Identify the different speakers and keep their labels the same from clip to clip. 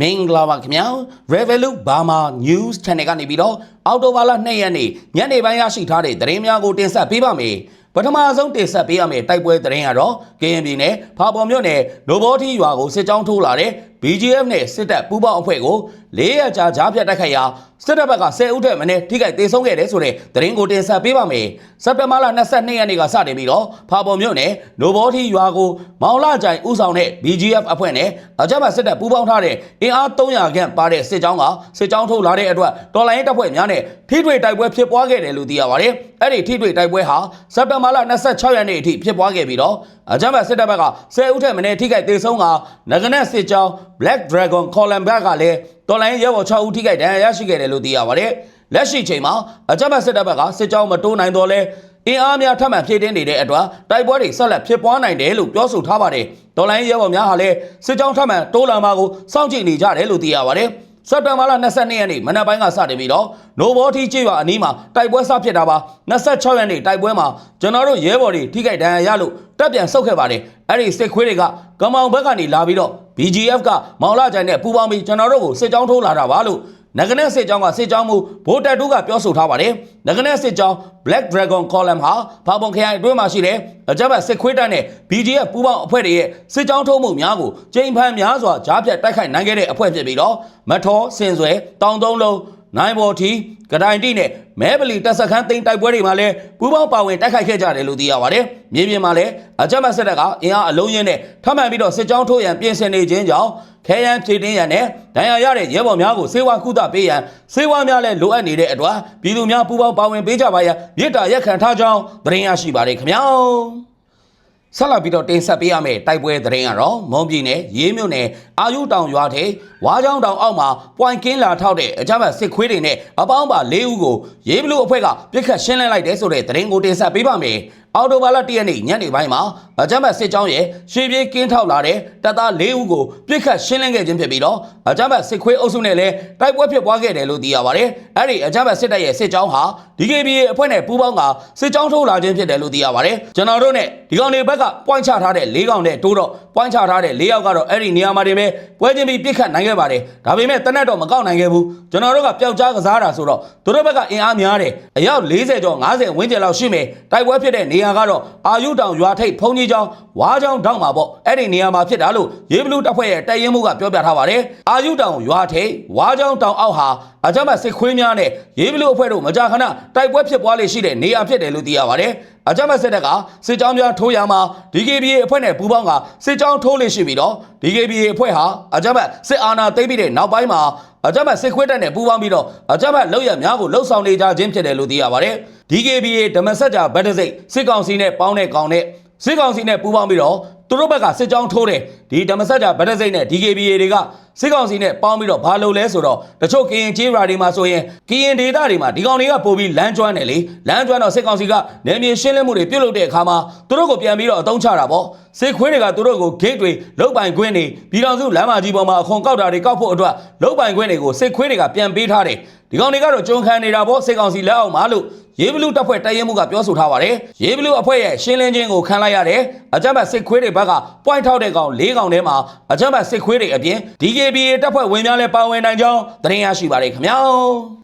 Speaker 1: မင်္ဂလာပါခင်ဗျာ Revolut Burma News Channel ကနေပြီးတော့အော်တိုဘာလ2ရက်နေ့ညနေပိုင်းရရှိထားတဲ့သတင်းများကိုတင်ဆက်ပေးပါမယ်ပထမဆုံးတင်ဆက်ပေးရမယ့်တိုက်ပွဲသတင်းကတော့ကရင်ပြည်နယ်ဖာပေါ်မြို့နယ်နိုဘောထီရွာကိုစစ်ကြောင်းထိုးလာတဲ့ BGF နဲ့စစ်တပ်ပူးပေါင်းအဖွဲ့ကို၄ရက်ကြာကြားဖြတ်တိုက်ခိုက်ရာစစ်တပ်ဘက်က10ဦးထက်မနည်းထိခိုက်ဒေဆုံးခဲ့တယ်ဆိုတဲ့သတင်းကိုတင်ဆက်ပေးပါမယ်စက်တင်ဘာလ22ရက်နေ့ကစတင်ပြီးတော့ဖာပေါ်မြို့နယ်နိုဘောထီရွာကိုမောင်လာကြိုင်ဦးဆောင်တဲ့ BGF အဖွဲ့နဲ့အကြမ်းဖက်စစ်တပ်ပူးပေါင်းထားတဲ့အင်အား300ခန့်ပါတဲ့စစ်ကြောင်းကစစ်ကြောင်းထိုးလာတဲ့အတွက်တော်လိုင်းတပ်ဖွဲ့များနဲ့ထိတွေ့တိုက်ပွဲဖြစ်ပွားခဲ့တယ်လို့သိရပါတယ်အဲ့ဒီထိတွေ့တိုက်ပွဲဟာစက်တင်ဘာလ26ရက်နေ့အထိဖြစ်ပွားခဲ့ပြီးတော့အကြမ်းဖက်စစ်တပ်ဘက်က10ဦးထက်မနည်းထိခိုက်ဒေဆုံးကငကနက်စစ်ကြောင်း Black Dragon Column Back ကလည်းတော်လိုင်းရဲဘော်6ဦးထိခိုက်ဒဏ်ရာရရှိခဲ့တယ်လို့သိရပါတယ်လက်ရှိချိန်မှာအကြမ်းဖက်စစ်တပ်ဘက်ကစစ်ကြောင်းမတိုးနိုင်တော့လဲအင်အားများထပ်မံဖြည့်တင်းနေတဲ့အတွက်တိုက်ပွဲတွေဆက်လက်ဖြစ်ပွားနိုင်တယ်လို့ပြောဆိုထားပါတယ်။ဒေါ်လိုင်းရဲဘော်များဟာလည်းစစ်ကြောင်းထပ်မံတိုးလာမှာကိုစောင့်ကြည့်နေကြတယ်လို့သိရပါတယ်။ စက်တင်ဘာလ22ရက်နေ့မနက်ပိုင်းကစတင်ပြီးတော့နိုဘောတီကျေးရွာအနီးမှာတိုက်ပွဲစဖြစ်တာပါ26ရက်နေ့တိုက်ပွဲမှာကျွန်တော်တို့ရဲဘော်တွေထိခိုက်ဒဏ်ရာရလို့တပ်ပြန်ဆုတ်ခဲ့ပါတယ်အဲ့ဒီစစ်ခွေးတွေကကမောင်ဘက်ကနေလာပြီးတော့ BGF ကမောင်လာကြိုင်နဲ့ပူပေါင်းပြီးကျွန်တော်တို့ကိုစစ်ကြောင်းထိုးလာတာပါလို့ နဂနက်စစ်ကြောင်းကစစ်ကြောင်းမူဗိုလ်တပ်တူကပြောဆိုထားပါတယ်။နဂနက်စစ်ကြောင်း Black Dragon Column ဟာဘာပုံခရိုင်အတွင်းမှာရှိတဲ့အကြမ်းဖက်စစ်ခွေးတပ်နဲ့ BGF ပူးပေါင်းအဖွဲ့တွေရဲ့စစ်ကြောင်းထိုးမှုများကိုကျိန်ဖန်များစွာကြားဖြတ်တိုက်ခိုက်နိုင်ခဲ့တဲ့အဖွဲ့ဖြစ်ပြီးတော့မထောစင်ဆွဲတောင်သုံးလုံး နိုင်ဘော်ထီကတိုင်တိနဲ့မဲပလီတပ်စခန်းသိမ်းတိုက်ပွဲတွေမှာလည်းပူးပေါင်းပါဝင်တိုက်ခိုက်ခဲ့ကြတယ်လို့သိရပါတယ်။မြေပြင်မှာလည်းအကြမ်းဖက်စစ်တပ်ကအင်အားအလုံးရင်းနဲ့ထပ်မံပြီးတော့စစ်ကြောင်းထိုးရန်ပြင်ဆင်နေခြင်းကြောင့်ခဲယမ်းဖြည့်တင်းရန်နဲ့ဒဏ်ရာရတဲ့ရဲဘော်များကိုစေဝါကုသပေးရန်စေဝါများလည်းလိုအပ်နေတဲ့အတွက်ပြည်သူများပူးပေါင်းပါဝင်ပေးကြပါရန်မြစ်တာရက်ခံထားကြောင်းသတင်းရရှိပါတယ်ခင်ဗျာ။ ဆက်လက်ပြီးတော့တင်ဆက်ပေးရမယ့်တိုက်ပွဲသတင်းကတော့မွန်ပြည်နယ်ရေးမြို့နယ်အာယုတောင်ရွာထဲဝါးချောင်းတောင်အောက်မှာပွိုင်ကင်းလာထောက်တဲ့အကြမ်းဖက်စစ်ခွေးတွေနဲ့အပေါင်းပါ၄ဦးကိုရေးဘလူအဖွဲ့ကပြစ်ခတ်ရှင်းလင်းလိုက်တဲ့ဆိုတဲ့သတင်းကိုတင်ဆက်ပေးပါမယ်။ အော်တိုဘာလ၁ရက်နေ့ညနေပိုင်းမှာအကြမ်းဖက်စစ်ကြောင်းရဲ့ရွှေပြေးကင်းထောက်လာတဲ့တပ်သား၄ဦးကိုပြစ်ခတ်ရှင်းလင်းခဲ့ခြင်းဖြစ်ပြီးတော့အကြမ်းဖက်စစ်ခွေးအုပ်စုနဲ့လည်းတိုက်ပွဲဖြစ်ပွားခဲ့တယ်လို့သိရပါတယ်။အဲ့ဒီအကြမ်းဖက်စစ်တပ်ရဲ့စစ်ကြောင်းဟာ DKBA အဖွဲ့နဲ့ပူးပေါင်းကစစ်ကြောင်းထိုးလာခြင်းဖြစ်တယ်လို့သိရပါတယ်။ကျွန်တော်တို့နဲ့ဒီကောင်တွေဘက်ကပွိုင်းချထားတဲ့၄ကောင်နဲ့တိုးတော့ပွိုင်းချထားတဲ့၄ယောက်ကတော့အဲ့ဒီနေရာမှာတင်ပဲပွဲချင်းပြီးပြစ်ခတ်နိုင်ခဲ့ပါတယ်။ဒါပေမဲ့တနက်တော့မကောက်နိုင်ခဲ့ဘူး။ကျွန်တော်တို့ကပျောက်ကြားကစားတာဆိုတော့သူတို့ဘက်ကအင်အားများတယ်။အယောက်40ကျော်50ဝန်းကျင်လောက်ရှိမယ်။တိုက်ပွဲဖြစ်တဲ့နေရာကတော့အာယုတောင်ရွာထိပ်ဖုန်ကြီးကျောင်းဝါးကျောင်းတောင်မှာပေါ့။အဲ့ဒီနေရာမှာဖြစ်တာလို့ရေးဘလူးတပ်ဖွဲ့ရဲ့တပ်ရင်းမှုကပြောပြထားပါတယ်။အာယုတောင်ရွာထိပ်ဝါးကျောင်းတောင်အောက်ဟာအကြမ်းဖက်စစ်ခွေးများနဲ့ရေးဘလူးအဖွဲ့တို့မကြာခဏတိုက်ပွဲဖြစ်ပွားလေရှိတဲ့နေရာဖြစ်တယ်လို့သိရပါတယ်။အကြမ်းဖက်စစ်တပ်ကစစ်ကြောင်းများထိုးရမှာ DKBA အဖွဲ့နဲ့ပူးပေါင်းကစစ်ကြောင်းထိုးလေရှိပြီးတော့ DKBA အဖွဲ့ဟာအကြမ်းဖက်စစ်အာဏာသိမ်းပြီးတဲ့နောက်ပိုင်းမှာ အကြမ်းဖက်စစ်ခွေးတပ်နဲ့ပူးပေါင်းပြီးတော့အကြမ်းဖက်လောက်ရများကိုလှုပ်ဆောင်နေကြခြင်းဖြစ်တယ်လို့သိရပါတယ်။ DKBA ဓမ္မစကြာဗတ်တစိတ်စစ်ကောင်စီနဲ့ပေါင်းတဲ့ကောင်နဲ့စစ်ကောင်စီနဲ့ပူးပေါင်းပြီးတော့ သူတို့ဘက်ကစစ်ကြောင်းထိုးတယ်ဒီဓမ္မစကြာဗတ်တစိတ်နဲ့ DKBA တွေကစစ်ကောင်စီနဲ့ပေါင်းပြီးတော့ဘာလုပ်လဲဆိုတော့တချို့ကရင်ကျေးရွာတွေမှာဆိုရင်ကရင်ဒေသတွေမှာဒီကောင်တွေကပို့ပြီးလမ်းကျွမ်းတယ်လေလမ်းကျွမ်းတော့စစ်ကောင်စီကနေမြေရှင်းလင်းမှုတွေပြုတ်လုပ်တဲ့အခါမှာသူတို့ကိုပြန်ပြီးတော့အသုံးချတာပေါ့စစ်ခွေးတွေကသူတို့ကိုဂိတ်တွေလုတ်ပိုင်ခွင်းတွေပြည်တော်စုလမ်းမကြီးပေါ်မှာအခွန်ကောက်တာတွေကောက်ဖို့အတွက်လုတ်ပိုင်ခွင်းတွေကိုစစ်ခွေးတွေကပြန်ပေးထားတယ် ဒီကောင်တွေကတော့ကြုံခံနေတာပေါ့စစ်ကောင်စီလက်အောက်မှာလို့ရေးဘလူးတပ်ဖွဲ့တရင်မှုကပြောဆိုထားပါတယ်ရေးဘလူးအဖွဲ့ရဲ့ရှင်းလင်းခြင်းကိုခံလိုက်ရတယ်အကြမ်းဖက်စစ်ခွေးတွေဘက်ကပွိုင်းထောက်တဲ့ကောင်၄ကောင်ထဲမှာအကြမ်းဖက်စစ်ခွေးတွေအပြင် DKBA တပ်ဖွဲ့ဝင်များလည်းပါဝင်နိုင်ကြောင်းသတင်းရရှိပါတယ်ခင်ဗျာ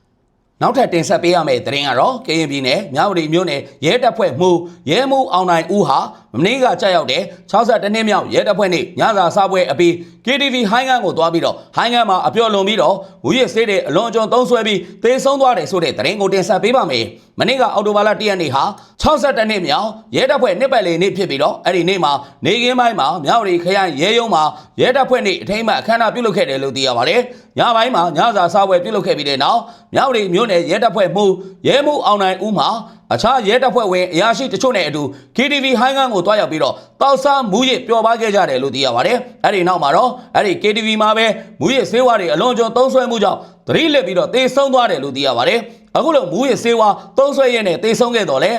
Speaker 1: နောက်ထပ်တင်ဆက်ပေးရမယ့်သတင်းကတော့ကရင်ပြည်နယ်မြဝတီမြို့နယ်ရဲတပ်ဖွဲ့မှုရဲမှုအောင်နိုင်ဦးဟာမနေ့ကကြာရောက်တဲ့62နှစ်မြောက်ရဲတပ်ဖွဲ့နေ့ညစာစားပွဲအပြီး KTV ဟိုင်းငန်းကိုသွားပြီးတော့ဟိုင်းငန်းမှာအပြော်လွန်ပြီးတော့ဝူရစ်ဆေးတဲ့အလွန်အကျွံသုံးဆွဲပြီးသေဆုံးသွားတယ်ဆိုတဲ့သတင်းကိုတင်ဆက်ပေးပါမယ်။ မနေ့ကအောက်တိုဘာလ1ရက်နေ့ဟာ62နှစ်မြောက်ရဲတပ်ဖွဲ့နှစ်ပတ်လည်နေ့ဖြစ်ပြီးတော့အဲ့ဒီနေ့မှာနေကင်းပိုင်းမှာမြဝတီခရိုင်ရဲရုံးမှာရဲတပ်ဖွဲ့နေ့အထိမ်းအမှတ်အခမ်းအနားပြုလုပ်ခဲ့တယ်လို့သိရပါတယ်။ညပိုင်းမှာညစာစားပွဲပြုလုပ်ခဲ့ပြီးတဲ့နောက်မြဝတီမြို့နယ်ရဲတပ်ဖွဲ့မှုရဲမှုအောင်နိုင်ဦးမှာအခြားရဲတပ်ဖွဲ့ဝင်အရာရှိတချို့နဲ့အတူ KTV ဟိုင်းငန်းကိုတွားရောက်ပြီးတော့တောက်စားမူရစ်ပျော်ပါခဲ့ကြတယ်လို့သိရပါတယ်။အဲ့ဒီနောက်မှာတော့အဲ့ဒီ KTV မှာပဲမူရစ်ဆေးဝါးတွေအလွန်ကျွံသုံးဆွဲမှုကြောင့်သတိလက်ပြီးတော့တေဆုံးသွားတယ်လို့သိရပါတယ်။ အခုလိုမူရစ်ဆေးဝါးသုံးဆွဲရင်းနဲ့တေဆုံးခဲ့တော့လေ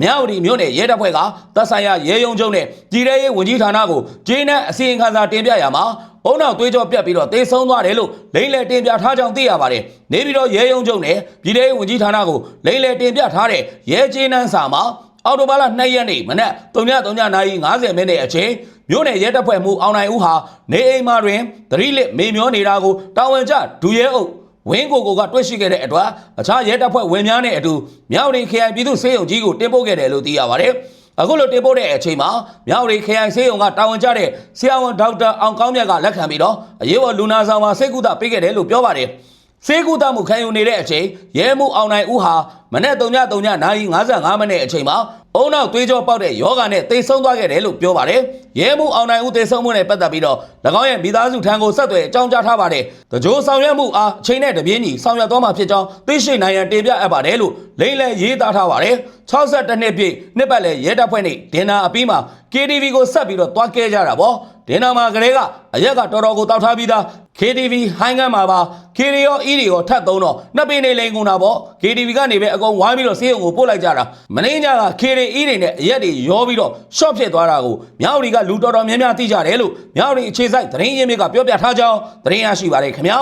Speaker 1: မြဝတီမြို့နယ်ရဲတပ်ဖွဲ့ကသက်ဆိုင်ရာရဲယုံချုပ်နဲ့ပြည်ထရေးဝန်ကြီးဌာနကိုဂျင်းနဲ့အစီရင်ခံစာတင်ပြရမှာအုံနောက်သွေးကြောပြတ်ပြီးတော့တေဆုံးသွားတယ်လို့လိမ့်လေတင်ပြထားကြောင်းသိရပါတယ်။နေပြီးတော့ရဲယုံချုပ်နဲ့ပြည်ထရေးဝန်ကြီးဌာနကိုလိမ့်လေတင်ပြထားတဲ့ရဲကျေးနန်းစာမှာအော်တိုဘာလ2ရက်နေ့မနက်3:30နာရီ50မိနစ်အချိန်မြို့နယ်ရဲတပ်ဖွဲ့မှူးအောင်နိုင်ဦးဟာနေအိမ်မှာတွင်သတိလစ်မေမျောနေတာကိုတာဝန်ကျဒူရဲအုပ် ဝင်းကိုကိုကတွေ့ရှိခဲ့တဲ့အတွက်အခြားရဲတပ်ဖွဲ့ဝင်များနဲ့အတူမြောက်ရီခရိုင်ပြည်သူ့စေယုံကြီးကိုတင်ပို့ခဲ့တယ်လို့သိရပါတယ်။အခုလိုတင်ပို့တဲ့အချိန်မှာမြောက်ရီခရိုင်စေယုံကတာဝန်ကျတဲ့ဆရာဝန်ဒေါက်တာအောင်ကောင်းမြတ်ကလက်ခံပြီးတော့အရေးပေါ်လူနာဆောင်မှာစိတ်ကူတာပေးခဲ့တယ်လို့ပြောပါတယ်။စေကူတမှုခံယူနေတဲ့အချိန်ရဲမှုအောင်နိုင်ဦးဟာ မနေ့3ည3ညနာရီ55မိနစ်အချိန်မှာအုံနောက်သွေးကြောပေါက်တဲ့ယောဂနဲ့တိတ်ဆုံးသွားခဲ့တယ်လို့ပြောပါတယ်။ရဲမှုအောင်နိုင်ဦးတိတ်ဆုံးမှုနဲ့ပတ်သက်ပြီးတော့၎င်းရဲ့မိသားစုထံကိုဆက်သွယ်အကြောင်းကြားထားပါတယ်။တကြိုဆောင်ရွက်မှုအားအချိန်နဲ့တပြေးညီဆောင်ရွက်သွားမှာဖြစ်ကြောင်းသိရှိနိုင်ရန်တင်ပြအပ်ပါတယ်လို့လိမ့်လဲရေးသားထားပါတယ်။62နှစ်ပြည့်နှစ်ပတ်လဲရဲတပ်ဖွဲ့နဲ့ဒင်နာအပြီးမှာ KTV ကိုဆက်ပြီးတော့တွားကဲကြတာပေါ့။ဒင်နာမှာကလေးကအရက်ကတော်တော်ကိုတောက်ထားပြီးသား KTV ဟိုင်းကမ်းမှာပါ KD ရော E တွေရောထပ်သုံးတော့နှစ်ပင်နေလိန်ကုန်တာပေါ့ KTV ကနေပဲအကုန်ဝိုင်းပြီးတော့စေးုံကိုပို့လိုက်ကြတာမင်းညက KD E တွေနဲ့အရက်တွေရောပြီးတော့ short ဖြစ်သွားတာကိုမြောက်ရီကလူတော်တော်များများသိကြတယ်လို့မြောက်ရီအခြေစိုက်သတင်းရင်းမြစ်ကပြောပြထားကြောင်းသတင်းရရှိပါတယ်ခင်ဗျာ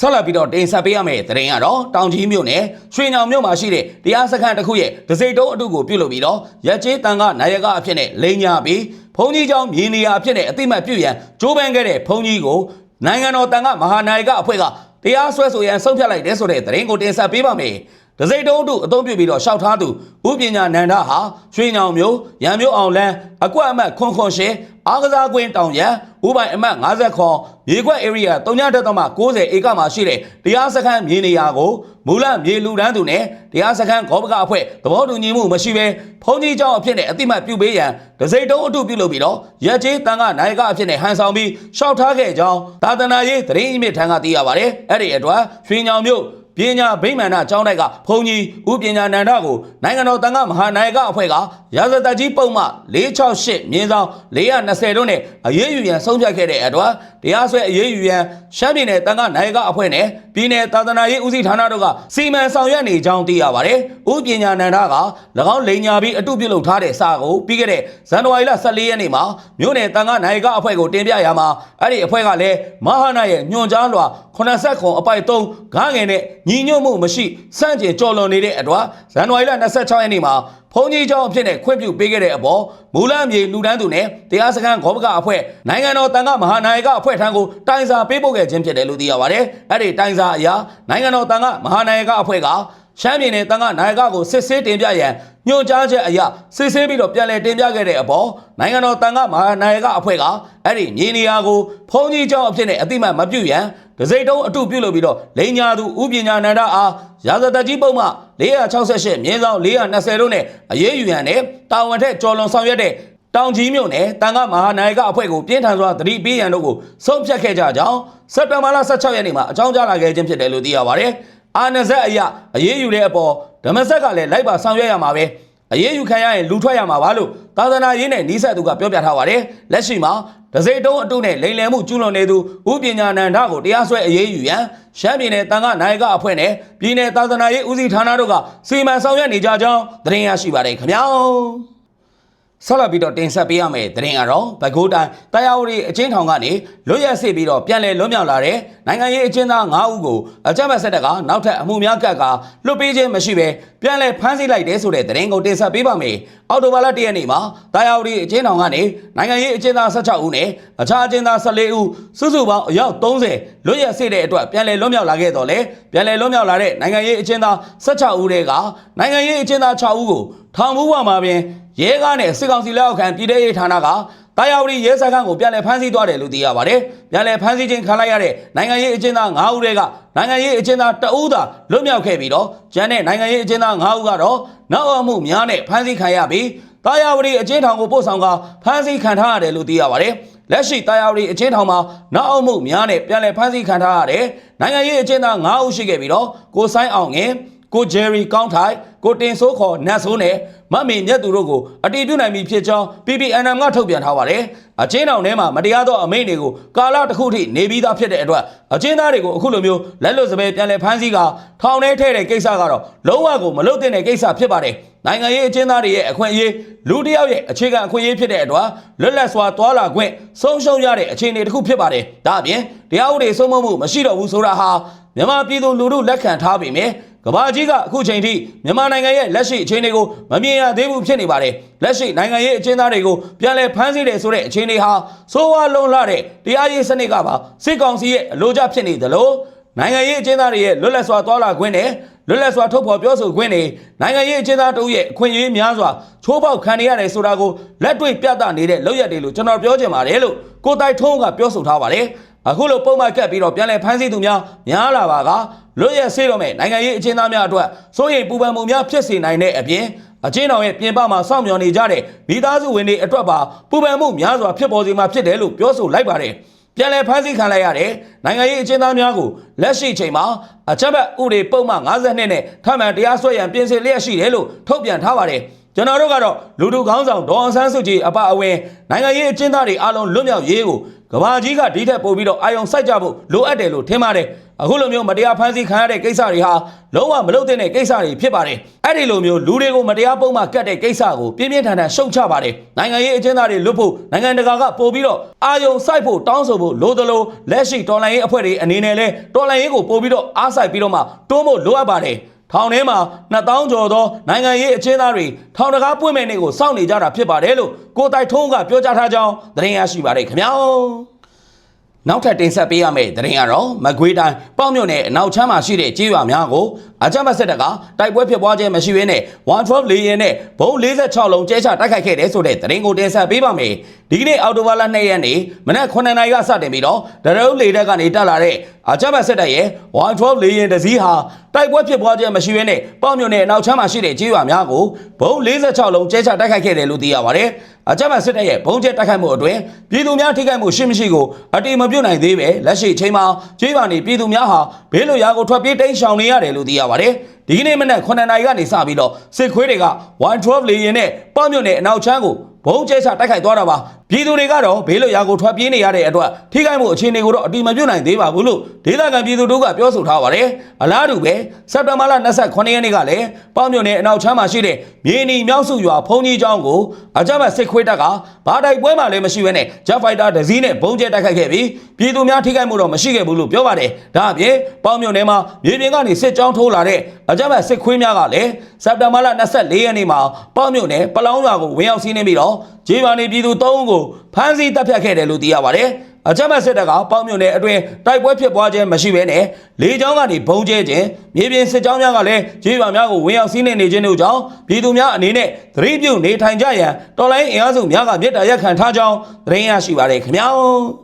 Speaker 1: ဆက်လက်ပြီးတော့တင်ဆက်ပေးရမယ့်သတင်းကတော့တောင်ကြီးမြို့နယ်ရွှေညောင်မြို့မှာရှိတဲ့တရားစခန်းတစ်ခုရဲ့ဒစိတုံးအတုကိုပြုလုပ်ပြီးတော့ရက်ကျေးတန်ကနာယကအဖြစ်နဲ့လိန်ညာပြီးဘုံကြီးကျောင်းမြင်းနေရာအဖြစ်နဲ့အတိမတ်ပြုရန်ကြိုးပမ်းခဲ့တဲ့ဘုံကြီးကိုနိုင်ငံတော်တန်ကမဟာနာယကအဖွဲ့က တရားစွဲဆိုရန်ဆုံးဖြတ်လိုက်တဲ့ဆိုတဲ့သတင်းကိုတင်ဆက်ပေးပါမယ်။ ဒစိတုံးအတုအသုံးပြုပြီးတော့ရှောက်ထားသူဥပညာနန္ဒဟာရွှေညောင်မြို့ရံမြို့အောင်လန်းအကွက်အမတ်ခွန်ခွန်ရှင်အားကစားကွင်းတောင်ရန်ဥပိုင်အမတ်50ခွန်မြေခွက် area 3.90ဧကမှာရှိတဲ့တရားစခန်းမြေနေရာကိုမူလမြေလူတန်းသူနဲ့တရားစခန်းဂောဘကအဖွဲ့သဘောတူညီမှုမရှိဘဲဖုန်ကြီးเจ้าအဖြစ်နဲ့အတိမတ်ပြုပေးရန်ဒစိတုံးအတုပြုလုပ်ပြီးတော့ရက်ကျေးတန်ကနိုင်ကအဖြစ်နဲ့ဟန်ဆောင်ပြီးရှောက်ထားခဲ့ကြောင်းသာသနာရေးသတင်းအမြင့်ထံကသိရပါတယ်အဲ့ဒီအတွက်ရွှေညောင်မြို့ ပညာဗိမာန်နာကျောင်းတိုက်ကဘုံကြီးဥပညာနန္ဒကိုနိုင်ငံတော်တန်ခါမဟာနာယကအဖွဲ့ကရာဇသက်ကြီးပုံမှ468မြင်းဆောင်420တို့နဲ့အရေးယူရန်ဆုံးဖြတ်ခဲ့တဲ့အတွက် တရားစွဲအရေးယူရန်ရှမ်းပြည်နယ်တန်ခါနာယကအဖွဲ့နဲ့ပြည်နယ်သာသနာရေးဦးစီးဌာနတို့ကစီမံဆောင်ရွက်နေကြောင်းသိရပါတယ်။ဥပညာနန္ဒက၎င်းလိန်ညာပြီးအတုပြုလုပ်ထားတဲ့စာကိုပြီးခဲ့တဲ့ဇန်နဝါရီလ14ရက်နေ့မှာမြို့နယ်တန်ခါနာယကအဖွဲ့ကိုတင်ပြရမှာအဲ့ဒီအဖွဲ့ကလည်းမဟာနာရဲ့ညွှန်ကြားလွှာ80ခွန်အပိုက်3ဂါငယ်နဲ့ညီညွတ်မှုမရှိစန့်ကျင်ကြော်လွန်နေတဲ့အတွက်ဇန်နဝါရီလ26ရက်နေ့မှာ ဖုန်ကြီးကျောင်းအဖြစ်နဲ့ခွင့်ပြုပေးခဲ့တဲ့အပေါ်မူလမြေလူတန်းသူနဲ့တရားစခန်းဂောဘကအဖွဲ့နိုင်ငံတော်တန်ခါမဟာနာယကအဖွဲ့ထံကိုတိုင်စာပေးပို့ခဲ့ခြင်းဖြစ်တယ်လို့သိရပါတယ်။အဲ့ဒီတိုင်စာအရနိုင်ငံတော်တန်ခါမဟာနာယကအဖွဲ့ကရှမ်းပြည်နယ်တန်ခါနာယကကိုစစ်ဆေးတင်ပြရန်ညွှန်ကြားချက်အရစစ်ဆေးပြီးတော့ပြန်လည်တင်ပြခဲ့တဲ့အပေါ်နိုင်ငံတော်တန်ခါမဟာနာယကအဖွဲ့ကအဲ့ဒီမြေနေရာကိုဖုန်ကြီးကျောင်းအဖြစ်နဲ့အတိမတ်မပြုရန် ဒစိတုံးအတုပြုလုပ်ပြီးတော့လိန်ညာသူဥပညာနန္ဒအားရာဇသက်ကြီးပုံမှ468မြင်းဆောင်420တို့နဲ့အရေးယူရန်နဲ့တာဝန်ထက်ကျော်လွန်ဆောင်ရွက်တဲ့တောင်ကြီးမြို့နယ်တန်ခါမဟာနာယကအဖွဲ့ကိုပြင်းထန်စွာသတိပေးရန်တို့ကိုဆုံးဖြတ်ခဲ့ကြကြောင်းစက်တင်ဘာလ16ရက်နေ့မှာအကြောင်းကြားလာခဲ့ခြင်းဖြစ်တယ်လို့သိရပါတယ်။အာနဇက်အရအရေးယူတဲ့အပေါ်ဓမ္မဆက်ကလည်းလိုက်ပါဆောင်ရွက်ရမှာပဲ။ အရေးယူခံရရင်လူထွက်ရမှာပါလို့သာသနာရေးနဲ့နီးစပ်သူကပြောပြထားပါတယ်။လက်ရှိမှာဒစိတုံးအတုနဲ့လိန်လယ်မှုကျူးလွန်နေသူဥပညာနန္ဒကိုတရားစွဲအရေးယူရန်ရှမ်းပြည်နယ်တန်ခါနိုင်ကအဖွဲ့နဲ့ပြည်နယ်သာသနာရေးဦးစီးဌာနတို့ကစီမံဆောင်ရွက်နေကြကြောင်းသတင်းရရှိပါတယ်ခင်ဗျာ ဆက်လက်ပြီးတော့တင်ဆက်ပေးရမယ့်သတင်းကတော့ဗကိုးတိုင်းတရားဝတီအချင်းထောင်ကနေလွတ်ရက်စေပြီးတော့ပြန်လည်လွတ်မြောက်လာတဲ့နိုင်ငံရေးအချင်းသား9ဦးကိုအကြမ်းဖက်ဆက်တပ်ကနောက်ထပ်အမှုများကပ်ကလွတ်ပေးခြင်းမရှိဘဲပြန်လည်ဖမ်းဆီးလိုက်တဲ့ဆိုတဲ့သတင်းကိုတင်ဆက်ပေးပါမယ်။အော်တိုဘာလ၁ရက်နေ့မှာတရားဝတီအချင်းထောင်ကနေနိုင်ငံရေးအချင်းသား16ဦးနဲ့အခြားအချင်းသား14ဦးစုစုပေါင်းအယောက်30လွတ်ရက်စေတဲ့အတွက်ပြန်လည်လွတ်မြောက်လာခဲ့တော့လေပြန်လည်လွတ်မြောက်လာတဲ့နိုင်ငံရေးအချင်းသား16ဦးတွေကနိုင်ငံရေးအချင်းသား6ဦးကိုထောင်မှုဝမှာပင် ရဲကားနဲ့စစ်ကောင်စီလက်အောက်ခံပြည်ထောင်ရေးဌာနကတာယာဝတီရဲစခန်းကိုပြန်လည်ဖမ်းဆီးသွားတယ်လို့သိရပါတယ်။ပြန်လည်ဖမ်းဆီးခြင်းခံလိုက်ရတဲ့နိုင်ငံရေးအကျဉ်းသား9ဦးတွေကနိုင်ငံရေးအကျဉ်းသား2ဦးသာလွတ်မြောက်ခဲ့ပြီးတော့ကျန်တဲ့နိုင်ငံရေးအကျဉ်းသား9ဦးကတော့နောက်အမှုများနဲ့ဖမ်းဆီးခံရပြီးတာယာဝတီအကျဉ်းထောင်ကိုပို့ဆောင်ကဖမ်းဆီးခံထားရတယ်လို့သိရပါတယ်။လက်ရှိတာယာဝတီအကျဉ်းထောင်မှာနောက်အမှုများနဲ့ပြန်လည်ဖမ်းဆီးခံထားရတဲ့နိုင်ငံရေးအကျဉ်းသား9ဦးရှိခဲ့ပြီးတော့ကိုဆိုင်အောင်ငယ် ကိုဂျယ်ရီကောင်းထိုင်ကိုတင်ဆိုးခေါ်နတ်ဆိုးနဲ့မတ်မီမြတ်သူတို့ကိုအတီးပြုနိုင်ပြီဖြစ်ကြောင်း PPNM ကထုတ်ပြန်ထားပါတယ်။အချင်းတောင်ထဲမှာမတရားသောအမိန့်တွေကိုကာလတစ်ခုထိနေပြီးသားဖြစ်တဲ့အတွက်အချင်းသားတွေကိုအခုလိုမျိုးလက်လွတ်စပယ်ပြန်လည်ဖမ်းဆီးကထောင်ထဲထည့်တဲ့ကိစ္စကတော့လုံးဝကိုမလုပ်သင့်တဲ့ကိစ္စဖြစ်ပါတယ်။နိုင်ငံရေးအချင်းသားတွေရဲ့အခွင့်အရေးလူတစ်ယောက်ရဲ့အခြေခံအခွင့်အရေးဖြစ်တဲ့အတွက်လွတ်လပ်စွာသွာလာခွင့်ဆုံးရှုံးရတဲ့အခြေအနေတစ်ခုဖြစ်ပါတယ်။ဒါအပြင်တရားဥပဒေစိုးမိုးမှုမရှိတော့ဘူးဆိုတာဟာမြန်မာပြည်သူလူထုလက်ခံထားပေမဲ့ ကဘာကြီးကအခုချိန်ထိမြန်မာနိုင်ငံရဲ့လက်ရှိအခြေအနေကိုမမြင်ရသေးဘူးဖြစ်နေပါတယ်လက်ရှိနိုင်ငံရေးအကျဉ်းသားတွေကိုပြန်လည်ဖမ်းဆီးတယ်ဆိုတဲ့အခြေအနေဟာဆိုးဝါးလုံးလှတဲ့တရားရေးစနစ်ကပါစစ်ကောင်စီရဲ့အလိုကျဖြစ်နေသလိုနိုင်ငံရေးအကျဉ်းသားတွေရဲ့လွတ်လပ်စွာသွားလာခွင့်နဲ့လွတ်လပ်စွာထုတ်ဖော်ပြောဆိုခွင့်တွေနိုင်ငံရေးအကျဉ်းသားတို့ရဲ့အခွင့်အရေးများစွာချိုးဖောက်ခံနေရတယ်ဆိုတာကိုလက်တွေ့ပြသနေတဲ့လောက်ရက်တွေလို့ကျွန်တော်ပြောချင်ပါတယ်လို့ကိုတိုက်ထုံးကပြောဆိုထားပါတယ် အခုလိုပုံမှန်ကပ်ပြီးတော့ပြန်လည်ဖမ်းဆီးသူများများလာပါကလွတ်ရက်ဆေးတော့မဲ့နိုင်ငံရေးအကျဉ်းသားများအတွက်စိုးရိမ်ပူပန်မှုများဖြစ်စေနိုင်တဲ့အပြင်အချင်းတော်ရဲ့ပြင်ပမှာစောင့်မျှော်နေကြတဲ့မိသားစုဝင်တွေအတွက်ပါပူပန်မှုများစွာဖြစ်ပေါ်စေမှာဖြစ်တယ်လို့ပြောဆိုလိုက်ပါတယ်ပြန်လည်ဖမ်းဆီးခံလိုက်ရတဲ့နိုင်ငံရေးအကျဉ်းသားများကိုလက်ရှိချိန်မှာအချက်ဘက်ဥပဒေပုံမှန်52နဲ့ထပ်မံတရားစွဲရန်ပြင်ဆင်လျက်ရှိတယ်လို့ထုတ်ပြန်ထားပါတယ် ကျွန်တော်တို့ကတော့လူထုခေါင်းဆောင်ဒေါ်အောင်ဆန်းစုကြည်အပအဝင်နိုင်ငံရေးအကျဉ်းသားတွေအားလုံးလွတ်မြောက်ရေးကိုကဘာကြီးကဒီထက်ပိုပြီးတော့အာယုံစိုက်ကြဖို့လိုအပ်တယ်လို့ထင်ပါတယ်အခုလိုမျိုးမတရားဖမ်းဆီးခံရတဲ့ကိစ္စတွေဟာလုံးဝမလုပ်သင့်တဲ့ကိစ္စတွေဖြစ်ပါတယ်အဲ့ဒီလိုမျိုးလူတွေကိုမတရားပုံမှန်ကတ်တဲ့ကိစ္စကိုပြင်းပြင်းထန်ထန်ရှုံချပါတယ်နိုင်ငံရေးအကျဉ်းသားတွေလွတ်ဖို့နိုင်ငံတကာကပို့ပြီးတော့အာယုံစိုက်ဖို့တောင်းဆိုဖို့လိုသလိုလက်ရှိတော်လှန်ရေးအဖွဲ့တွေအနေနဲ့လဲတော်လှန်ရေးကိုပို့ပြီးတော့အားစိုက်ပြီးတော့မှတွန်းဖို့လိုအပ်ပါတယ် ထောင်ထဲမှာ2000ကျော်သောနိုင်ငံရေးအကျဉ်းသားတွေထောင်တကားပွင့်မဲ့နေကိုစောင့်နေကြတာဖြစ်ပါတယ်လို့ကိုတိုက်ထုံးကပြောကြားထားကြောင်းသတင်းရရှိပါတယ်ခင်ဗျာနောက်ထပ်တင်ဆက်ပေးရမယ့်သတင်းကတော့မကွေးတိုင်းပေါ့မြို့နယ်အနောက်ချမ်းမှာရှိတဲ့ကြေးရွာများကိုအကြမ်းဖက်စစ်တပ်ကတိုက်ပွဲဖြစ်ပွားခြင်းမရှိဘဲနဲ့112လေယာဉ်နဲ့ဘုံ46လုံးကျဲချတိုက်ခိုက်ခဲ့တဲ့ဆိုတဲ့သတင်းကိုတင်ဆက်ပေးပါမယ်ဒီကနေ့အော်တိုဘာလ2ရက်နေ့မနက်9နာရီကစတင်ပြီးတော့ဒရုန်းလေတပ်ကနေတက်လာတဲ့အကြမ်းဖက်စစ်တပ်ရဲ့112လေယာဉ်တစ်စီးဟာ တိုက်ပွဲဖြစ်ပွားခြင်းမရှိဘဲနဲ့ပေါ့မြို့နယ်အနောက်ချမ်းမှာရှိတဲ့ကြေးရွာများကိုဘုံ46လုံးကျဲချတိုက်ခိုက်ခဲ့တယ်လို့သိရပါတယ်အကြမ်းဖက်စစ်တပ်ရဲ့ဘုံကျဲတိုက်ခိုက်မှုအတွင်းပြည်သူများထိခိုက်မှုရှိမရှိကိုအတိမပြုတ်နိုင်သေးပဲလက်ရှိချိန်မှာကြေးရွာနေပြည်သူများဟာဘေးလွတ်ရာကိုထွက်ပြေးတိမ်းရှောင်နေရတယ်လို့သိရပါတယ်ဒီကနေ့မနက်9နာရီကနေစပြီးတော့စစ်ခွေးတွေက112လေယာဉ်နဲ့ပေါ့မြို့နယ်အနောက်ချမ်းကိုဘုံကျဲချတိုက်ခိုက်သွားတာပါပြည်သူတွေကတော့ဘေးလွတ်ရာကိုထွက်ပြေးနေရတဲ့အတွက်ထိခိုက်မှုအခြေအနေကိုတော့အတိမပြုတ်နိုင်သေးပါဘူးလို့ဒေသခံပြည်သူတို့ကပြောဆိုထားပါတယ်အလားတူပဲစက်တဘာလ29ရက်နေ့ကလည်းပေါ့မြို့နယ်အနောက်ချမ်းမှာရှိတဲ့မြေနီမြောက်စုရွာဖုန်ကြီးကျောင်းကိုအကြမ်းဖက်စစ်ခွေးတပ်ကဘာတိုက်ပွဲမှလည်းမရှိဘဲနဲ့ Jet Fighter တစ်စီးနဲ့ဘုံကျဲတိုက်ခိုက်ခဲ့ပြီးပြည်သူများထိခိုက်မှုတော့မရှိခဲ့ဘူးလို့ပြောပါတယ်ဒါအပြင်ပေါ့မြို့နယ်မှာမြေပြင်ကနေစစ်ကြောင်းထိုးလာတဲ့အကြမ်းဖက်စစ်ခွေးများကလည်းစက်တဘာလ24ရက်နေ့မှာပေါ့မြို့နယ်ပလောင်းရွာကိုဝင်ရောက်စီးနှင်းပြီးတော့ဂျေးမာနေပြည်သူ၃ဦးကိုဖမ်းဆီးတပ်ဖြတ်ခဲ့တယ်လို့သိရပါတယ်။အကြမ်းဖက်စစ်တပ်ကပေါင်းမြုံနယ်အတွင်းတိုက်ပွဲဖြစ်ပွားခြင်းမရှိဘဲနဲ့လေကြောင်းကနေဘုံကျဲခြင်းမြေပြင်စစ်ကြောင်းများကလည်းဂျေးမာများကိုဝင်ရောက်စီးနှင်းနေခြင်းတို့ကြောင့်ပြည်သူများအနေနဲ့သတိပြုနေထိုင်ကြရန်တော်လိုင်းအင်အားစုများကမြစ်တာရက်ခံထားကြောင်းသတင်းရရှိပါတယ်ခင်ဗျာ။